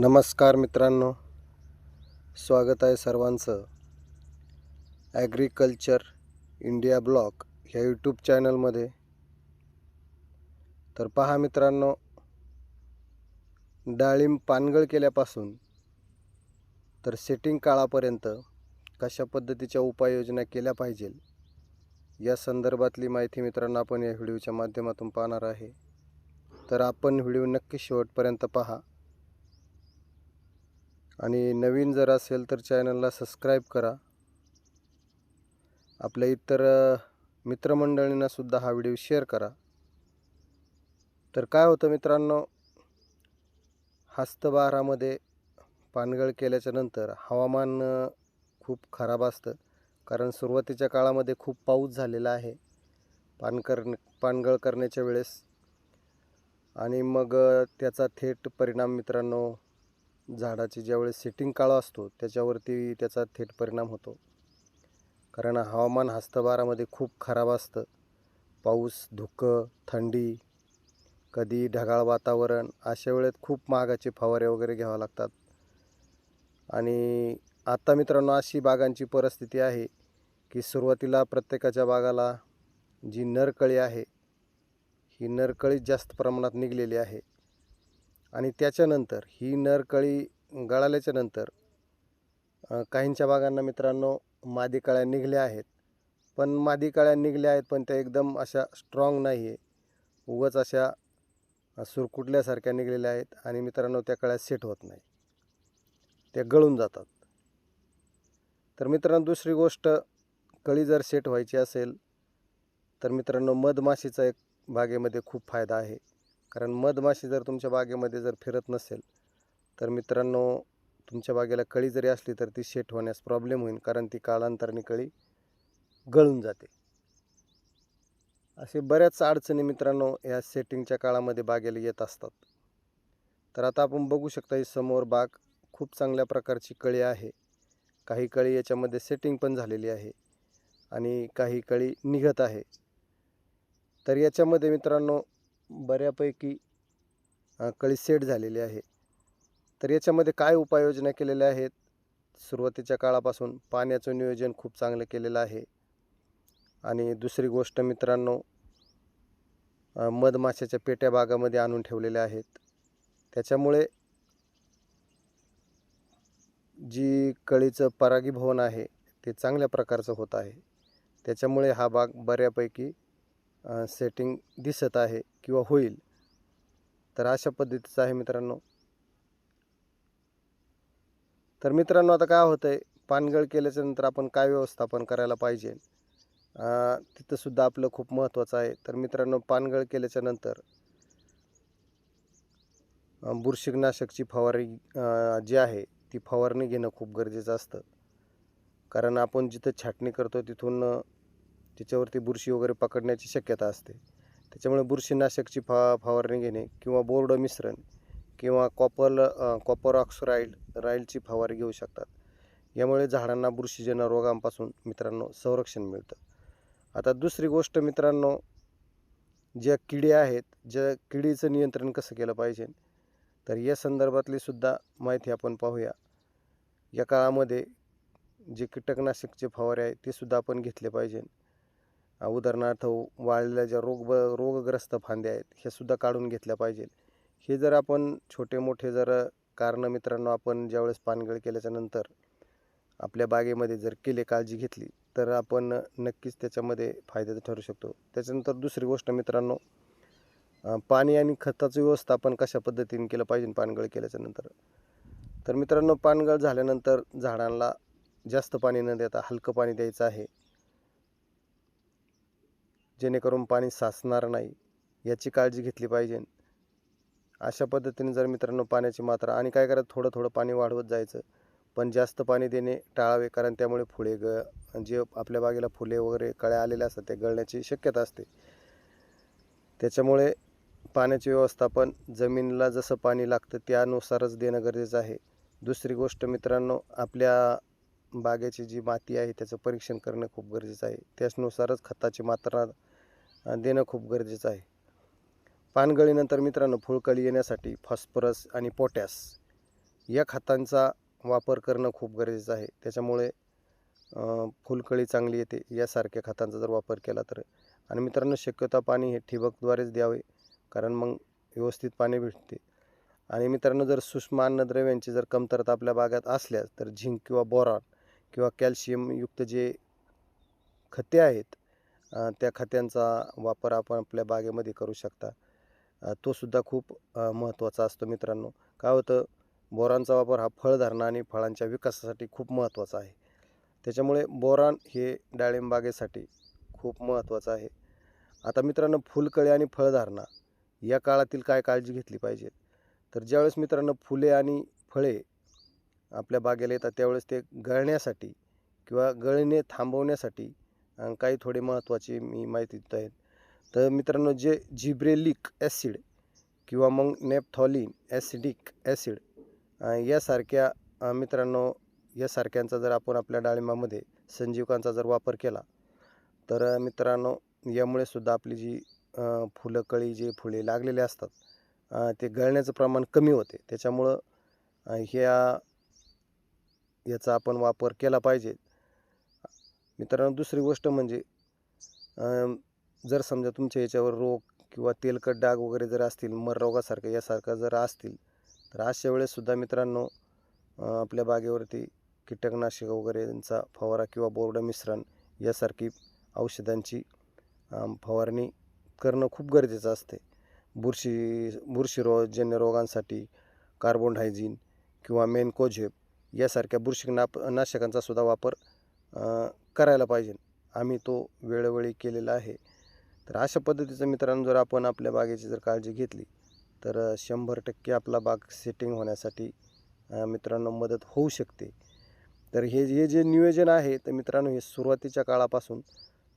नमस्कार मित्रांनो. स्वागत आहे सर्वांचं. ॲग्रिकल्चर इंडिया ब्लॉक ह्या यूट्यूब चॅनलमध्ये तर पहा मित्रांनो डाळिंब पानगळ केल्यापासून तर सेटिंग काळापर्यंत कशा पद्धतीच्या उपाययोजना केल्या पाहिजे या संदर्भातली माहिती मित्रांनो आपण या व्हिडिओच्या माध्यमातून पाहणार आहे. तर आपण व्हिडिओ नक्की शेवटपर्यंत पहा. आणि नवीन जर असेल तर चॅनलला सबस्क्राईब करा. आपल्या इतर मित्रमंडळींनासुद्धा हा व्हिडिओ शेअर करा. तर काय होतं मित्रांनो हस्तबहारामध्ये पानगळ केल्याच्यानंतर हवामान खूप खराब असतं. कारण सुरुवातीच्या काळामध्ये खूप पाऊस झालेला आहे. पान कर पानगळ करण्याच्या वेळेस. आणि मग त्याचा थेट परिणाम मित्रांनो झाडाची ज्यावेळेस सेटिंग काळ असतो त्याच्यावरती त्याचा थेट परिणाम होतो. कारण हवामान हस्तभारामध्ये खूप खराब असतं. पाऊस धुकं थंडी कधी ढगाळ वातावरण अशा वेळेत खूप महागाचे फवारे वगैरे घ्यावे लागतात. आणि आता मित्रांनो अशी बागांची परिस्थिती आहे की सुरुवातीला प्रत्येकाच्या बागाला जी नरकळी आहे ही नरकळी जास्त प्रमाणात निघलेली आहे. आणि त्याच्यानंतर ही नरकळी गळाल्याच्या नंतर काहींच्या बागांना मित्रांनो मादी कळ्या निघल्या आहेत. पण मादी कळ्या निघल्या आहेत पण त्या एकदम अशा स्ट्रॉंग नाही आहे उगाच अशा सुरकुटल्यासारख्या निघलेल्या आहेत आणि मित्रांनो त्या कळ्या सेट होत नाही. त्या गळून जातात. तर मित्रांनो दुसरी गोष्ट कळी जर सेट व्हायची असेल तर मित्रांनो मधमाशीचा एक बागेमध्ये खूप फायदा आहे. कारण मधमाशी जर तुमच्या बागेमध्ये जर फिरत नसेल तर मित्रांनो तुमच्या बागेला कळी जरी असली तर ती सेट होण्यास प्रॉब्लेम होईल कारण ती काळांतराने कळी गळून जाते. असे बऱ्याच अडचणी मित्रांनो या सेटिंगच्या काळामध्ये बागेला येत असतात. तर आता आपण बघू शकता ही समोर बाग खूप चांगल्या प्रकारची कळी आहे. काही कळी याच्यामध्ये सेटिंग पण झालेली आहे आणि काही कळी निघत आहे. तर याच्यामध्ये मित्रांनो बऱ्यापैकी कळी सेट झालेली आहे. तर याच्यामध्ये काय उपाययोजना केलेल्या आहेत? सुरुवातीच्या काळापासून पाण्याचं नियोजन खूप चांगलं केलेलं आहे. आणि दुसरी गोष्ट मित्रांनो मधमाशाच्या पेट्या बागामध्ये आणून ठेवलेल्या आहेत. त्याच्यामुळे जी कळीचं परागीभवन आहे ते चांगल्या प्रकारचं होत आहे. त्याच्यामुळे हा बाग बऱ्यापैकी सेटिंग दिसत आहे किंवा होईल. तर अशा पद्धतीचं आहे मित्रांनो. तर मित्रांनो आता काय होतं आहे पानगळ केल्याच्यानंतर आपण काय व्यवस्थापन करायला पाहिजे? तिथंसुद्धा आपलं खूप महत्त्वाचं आहे. तर मित्रांनो पानगळ केल्याच्यानंतर बुरशीनाशकची फवारणी जी आहे ती फवारणी घेणं खूप गरजेचं असतं. कारण आपण जिथं छाटणी करतो तिथून त्याच्यावरती बुरशी वगैरे पकडण्याची शक्यता असते. त्याच्यामुळे बुरशीनाशकची फा फवारणी घेणे किंवा बोर्ड मिश्रण किंवा कॉपर कॉपर ऑक्सराईड राईलची फवारणी घेऊ शकतात. यामुळे झाडांना बुरशीजन्य रोगांपासून मित्रांनो संरक्षण मिळतं. आता दुसरी गोष्ट मित्रांनो ज्या किडी आहेत ज्या किडीचं नियंत्रण कसं केलं पाहिजे तर या संदर्भातली सुद्धा माहिती आपण पाहूया. या काळामध्ये जे कीटकनाशकचे फवारे आहेत ते सुद्धा आपण घेतले पाहिजे. उदाहरणार्थ वाळलेल्या ज्या रोग रोगग्रस्त फांद्या आहेत हे सुद्धा काढून घेतल्या पाहिजे हे जर आपण छोटे मोठे जर कारणं मित्रांनो आपण ज्यावेळेस पानगळ केल्याच्यानंतर आपल्या बागेमध्ये जर केले काळजी घेतली तर आपण नक्कीच त्याच्यामध्ये फायद्याचं ठरू शकतो. त्याच्यानंतर दुसरी गोष्ट मित्रांनो पाणी आणि खताचं व्यवस्थापन कशा पद्धतीने केलं पाहिजे पानगळ केल्याच्यानंतर? तर मित्रांनो पानगळ झाल्यानंतर झाडांना जास्त पाणी न देता हलकं पाणी द्यायचं आहे. जेणेकरून पाणी साचणार नाही याची काळजी घेतली पाहिजे. अशा पद्धतीने जर मित्रांनो पाण्याची मात्रा आणि काय करा थोडं थोडं पाणी वाढवत जायचं. पण जास्त पाणी देणे टाळावे कारण त्यामुळे फुले ग जे आपल्या बागेला फुले वगैरे कळ्या आलेल्या असतात ते गळण्याची शक्यता असते. त्याच्यामुळे पाण्याचे व्यवस्थापन जमिनीला जसं पाणी लागतं त्यानुसारच देणं गरजेचं आहे. दुसरी गोष्ट मित्रांनो आपल्या बागेची जी माती आहे त्याचं परीक्षण करणं खूप गरजेचं आहे. त्याचनुसारच खताची मात्रा देणं खूप गरजेचं आहे. पानगळीनंतर मित्रांनो फुलकळी येण्यासाठी फॉस्फरस आणि पोटॅश या खतांचा वापर करणं खूप गरजेचं आहे. त्याच्यामुळे फुलकळी चांगली येते यासारख्या खतांचा जर वापर केला तर. आणि मित्रांनो शक्यतो पाणी हे ठिबकद्वारेच द्यावे कारण मग व्यवस्थित पाणी भेटते. आणि मित्रांनो जर सूक्ष्म अन्नद्रव्यांची जर कमतरता आपल्या बागात असल्यास तर झिंक किंवा बोरॉन किंवा कॅल्शियमयुक्त जे खते आहेत त्या खत्यांचा वापर आपण आपल्या बागेमध्ये करू शकता. तोसुद्धा खूप महत्त्वाचा असतो मित्रांनो. काय होतं बोरांचा वापर हा फळधारणा आणि फळांच्या विकासासाठी खूप महत्त्वाचा आहे. त्याच्यामुळे बोरान हे डाळिंबागेसाठी खूप महत्त्वाचं आहे. आता मित्रांनो फुलकळे आणि फळधारणा या काळातील काय काळजी घेतली पाहिजे? तर ज्यावेळेस मित्रांनो फुले आणि फळे आपल्या बागेला येतात त्यावेळेस ते गळण्यासाठी किंवा गळणे थांबवण्यासाठी आणि काही थोडे महत्त्वाची मी माहिती देत आहेत. तर मित्रांनो जे जिब्रेलिक ॲसिड किंवा मग नेपथॉलिन ॲसिडिक ॲसिड यासारख्या मित्रांनो यासारख्यांचा जर आपण आपल्या डाळिंबामध्ये संजीवकांचा जर वापर केला तर मित्रांनो यामुळे सुद्धा आपली जी फुलं कळी जे फुले लागलेले असतात ते गळण्याचं प्रमाण कमी होते. त्याच्यामुळं ह्या याचा आपण वापर केला पाहिजे. मित्रांनो दुसरी गोष्ट म्हणजे जर समजा तुमच्या याच्यावर रोग किंवा तेलकट डाग वगैरे जर असतील मर रोगासारखं यासारखं जर असतील तर अशा वेळेससुद्धा मित्रांनो आपल्या बागेवरती कीटकनाशक वगैरेचा फवारा किंवा बोर्ड मिश्रण यासारखी औषधांची फवारणी करणं खूप गरजेचं असते. बुरशी बुरशीरोजन्य रोगांसाठी कार्बोन हायजीन किंवा मेनकोझेप यासारख्या बुरशी नाप नाशकांचा सुद्धा वापर करायला पाहिजे. आम्ही तो वेळोवेळी केलेला आहे. तर अशा पद्धतीचं मित्रांनो जर आपण आपल्या बागेची जर काळजी घेतली तर शंभर टक्के आपला बाग सेटिंग होण्यासाठी मित्रांनो मदत होऊ शकते. तर हे हे जे नियोजन आहे तर मित्रांनो हे सुरुवातीच्या काळापासून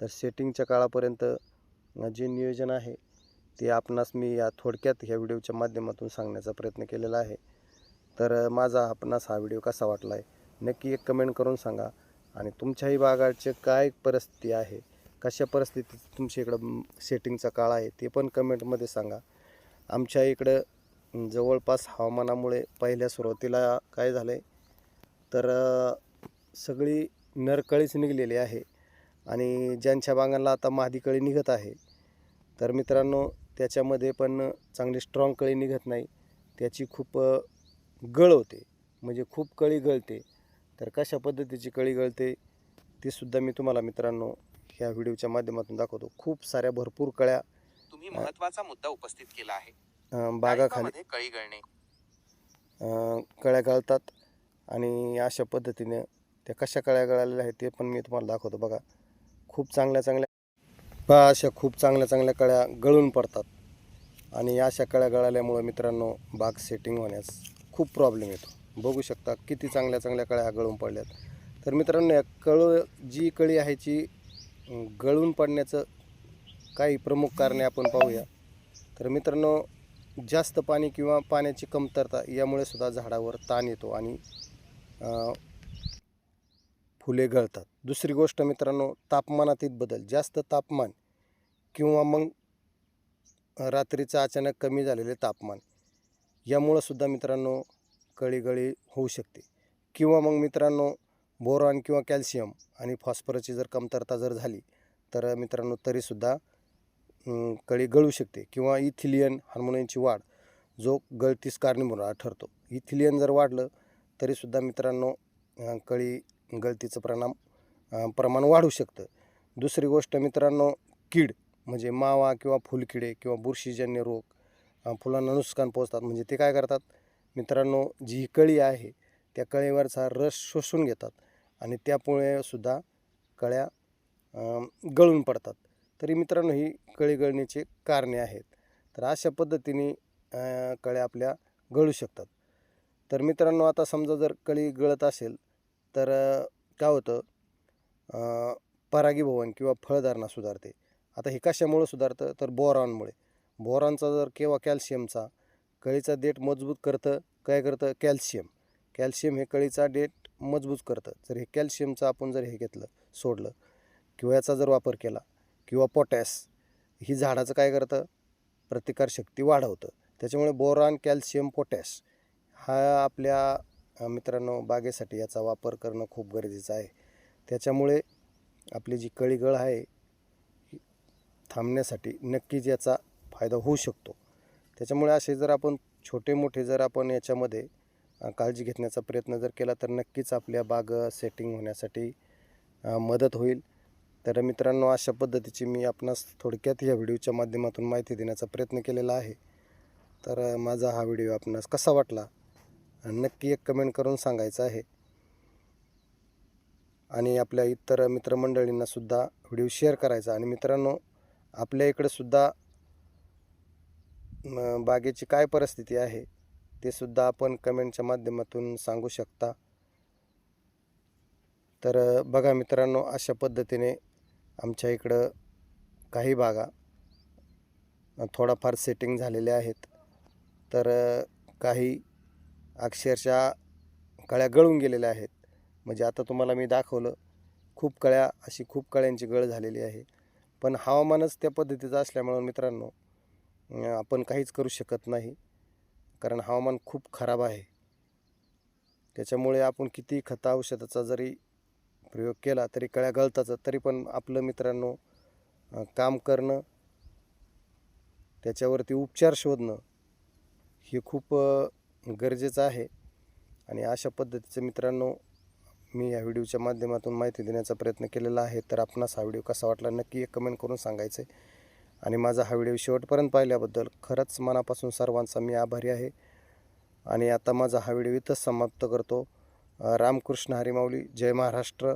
तर सेटिंगच्या काळापर्यंत जे नियोजन आहे ते आपणास मी या थोडक्यात ह्या व्हिडिओच्या माध्यमातून सांगण्याचा प्रयत्न केलेला आहे. तर माझा आपणास हा व्हिडिओ कसा वाटला आहे नक्की एक कमेंट करून सांगा. आणि तुमच्याही बागाचे काय परिस्थिती आहे? कशा परिस्थितीत तुमच्या इकडं सेटिंगचा काळ आहे? ते पण कमेंटमध्ये सांगा. आमच्या इकडं जवळपास हवामानामुळे पहिल्या सुरुवातीला काय झालं आहे तर सगळी नरकळीच निघलेली आहे. आणि ज्यांच्या बागांना आता मादी कळी निघत आहे तर मित्रांनो त्याच्यामध्ये पण चांगली स्ट्रॉंग कळी निघत नाही. त्याची खूप गळ होते. म्हणजे खूप कळी गळते. तर कशा पद्धतीची कळी गळते ते सुद्धा मी तुम्हाला मित्रांनो ह्या व्हिडिओच्या माध्यमातून दाखवतो. खूप साऱ्या भरपूर कळ्या तुम्ही महत्त्वाचा मुद्दा उपस्थित केला आहे. बागाखाली कळी गळणे. कळ्या गळतात आणि अशा पद्धतीने त्या कशा कळ्या गळालेल्या आहेत ते पण मी तुम्हाला दाखवतो बघा. खूप चांगल्या चांगल्या पहा अशा खूप चांगल्या चांगल्या कळ्या गळून पडतात. आणि अशा कळ्या गळाल्यामुळं मित्रांनो बाग सेटिंग होण्यास खूप प्रॉब्लेम येतो. बघू शकता किती चांगल्या चांगल्या कळ्या गळून पडल्यात. तर मित्रांनो या कळ जी कळी आहे जी गळून पडण्याचं काही प्रमुख कारणे आपण पाहूया. तर मित्रांनो जास्त पाणी किंवा पाण्याची कमतरता यामुळे सुद्धा झाडावर ताण येतो आणि फुले गळतात. दुसरी गोष्ट मित्रांनो तापमानातील बदल. जास्त तापमान किंवा मग रात्रीचं अचानक कमी झालेले तापमान यामुळं सुद्धा मित्रांनो कळीगळी होऊ शकते. किंवा मग मित्रांनो बोरॉन किंवा कॅल्शियम आणि फॉस्फरसची जर कमतरता जर झाली तर मित्रांनो तरीसुद्धा कळी गळू शकते. किंवा इथिलियन हार्मोनियनची वाढ जो गळतीस कारणीभूत ठरतो. इथिलियन जर वाढलं तरीसुद्धा मित्रांनो कळी गळतीचं परिणाम प्रमाण वाढू शकतं. दुसरी गोष्ट मित्रांनो कीड म्हणजे मावा किंवा फुलकिडे किंवा बुरशीजन्य रोग फुलांना नुकसान पोचतात म्हणजे ते काय करतात? मित्रांनो जी ही कळी आहे त्या कळीवरचा रस शोषून घेतात आणि त्यामुळे सुद्धा कळ्या गळून पडतात. तरी मित्रांनो ही कळी गळण्याची कारणे आहेत. तर अशा पद्धतीने कळ्या आपल्या गळू शकतात. तर मित्रांनो आता समजा जर कळी गळत असेल तर काय होतं? परागीभवन किंवा फळधारणा सुधारते. आता हे कशामुळं सुधारतं? तर बोरॉनमुळे. बोरॉनचा जर किंवा कॅल्शियमचा कळीचा देठ मजबूत करतं. काय करतं? कॅल्शियम. कॅल्शियम हे कळीचा देठ मजबूत करतं. जर हे कॅल्शियमचं आपण जर हे घेतलं सोडलं किंवा याचा जर वापर केला किंवा पोटॅश ही झाडाचं काय करतं? प्रतिकारशक्ती वाढवतं. त्याच्यामुळे बोरॉन कॅल्शियम पोटॅश हा आपल्या मित्रांनो बागेसाठी याचा वापर करणं खूप गरजेचं आहे. त्याच्यामुळे आपली जी कळीगळ आहे थांबण्यासाठी नक्कीच याचा फायदा होऊ शकतो. त्याच्यामुळे असे जर आपण छोटे मोठे जर आपण याच्यामध्ये काळजी घेतण्याचा प्रयत्न जर केला तर नक्कीच आपल्या बाग सेटिंग होण्यासाठी मदत होईल. तर मित्रांनो अशा पद्धतीची मी आपणास थोडक्यात या व्हिडिओच्या माध्यमातून माहिती देण्याचा प्रयत्न केलेला आहे. तर माझा हा व्हिडिओ आपणास कसा वाटला? आणि नक्की एक कमेंट करून सांगायचं आहे. आणि आपल्या इतर मित्रमंडळींनासुद्धा व्हिडिओ शेअर करायचा. आणि मित्रांनो आपल्या इकडंसुद्धा बागेची काय परिस्थिती आहे ते सुद्धा आपण कमेंटच्या माध्यमातून सांगू शकता. तर बघा मित्रांनो अशा पद्धतीने आमच्या इकडं काही बागा थोडाफार सेटिंग झालेल्या आहेत. तर काही अक्षरशः कळ्या गळून गेलेल्या आहेत. म्हणजे आता तुम्हाला मी दाखवलं खूप कळ्या अशी खूप कळ्यांची गळ झालेली आहे. पण हवामानच त्या पद्धतीचं असल्यामुळं मित्रांनो आपण काहीच करू शकत नाही. कारण हवामान खूप खराब आहे. त्याच्यामुळे आपण किती खता औषधाचा जरी प्रयोग केला तरी कळ्या गळताचा तरी पण आपलं मित्रांनो काम करणं त्याच्यावरती उपचार शोधणं हे खूप गरजेचं आहे. आणि अशा पद्धतीचं मित्रांनो मी या व्हिडिओच्या माध्यमातून माहिती देण्याचा प्रयत्न केलेला आहे. तर आपणास हा व्हिडिओ कसा वाटला नक्की एक कमेंट करून सांगायचं आहे आणि माझा हा व्हिडिओ शेवटपर्यंत पाहिल्याबद्दल खरंच मनापासून सर्वांचा मी आभारी आहे. आणि आता माझा हा व्हिडिओ इथंच समाप्त करतो. रामकृष्ण हरिमाऊली जय महाराष्ट्र.